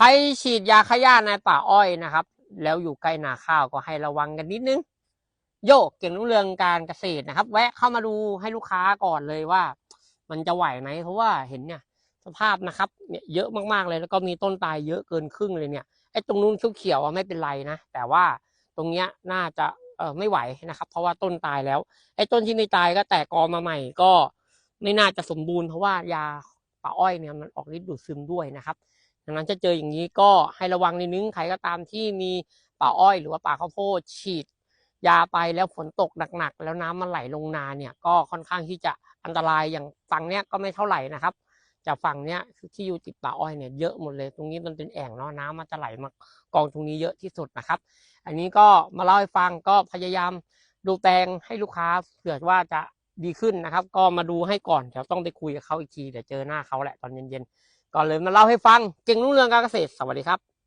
ใครฉีดยาฆ่าหญ้าในป่าอ้อยนะครับ แล้วอยู่ใกล้นาข้าวก็ให้ระวังกันนิดนึง โยกเก่งรุ่งเรืองการเกษตรนะครับ แวะเข้ามาดูให้ลูกค้าก่อนเลยว่า มันจะไหวไหมเพราะว่าเห็นเนี่ยสภาพนะครับเนี่ยเยอะมากๆเลยแล้วก็มีต้นตายเยอะเกินครึ่งเลยเนี่ยไอ้ตรงนู้นเขียวๆไม่เป็นไรนะแต่ว่าตรงเนี้ยน่าจะเออไม่ไหวนะครับ เพราะว่าต้นตายแล้ว ไอ้ต้นที่ไม่ตายก็แตกกอมาใหม่ก็ไม่น่าจะสมบูรณ์เพราะว่ายาป่าอ้อยเนี่ยมันออกฤทธิ์ดูดซึมด้วยนะครับ ดังนั้นจะเจออย่างนี้ก็ให้ระวังนิดนึงใครก็ตามที่มีป่าอ้อยหรือว่าป่าข้าวโพดฉีด ยาไปแล้วฝนตกหนักๆ แล้วน้ำมันไหลลงนาเนี่ยก็ค่อนข้างที่จะอันตรายอย่างฝั่งเนี้ยก็ไม่เท่าไหร่นะครับจากฝั่งเนี้ยที่อยู่ติดป่าอ้อยเนี่ยเยอะหมดเลย ตรงนี้มันเป็นแอ่งเนาะน้ำมันจะไหลมากองตรงนี้เยอะที่สุดนะครับ อันนี้ก็มาเล่าให้ฟังก็พยายามดูแปลงให้ลูกค้าเผื่อว่าจะดีขึ้นนะครับ ก็มาดูให้ก่อนเดี๋ยวต้องไปคุยกับเขาอีกทีเดี๋ยวเจอหน้าเขาแหละตอนเย็นๆ ก่อนเลยมาเล่าให้ฟังเก่งรุ่งเรืองการเกษตรสวัสดีครับ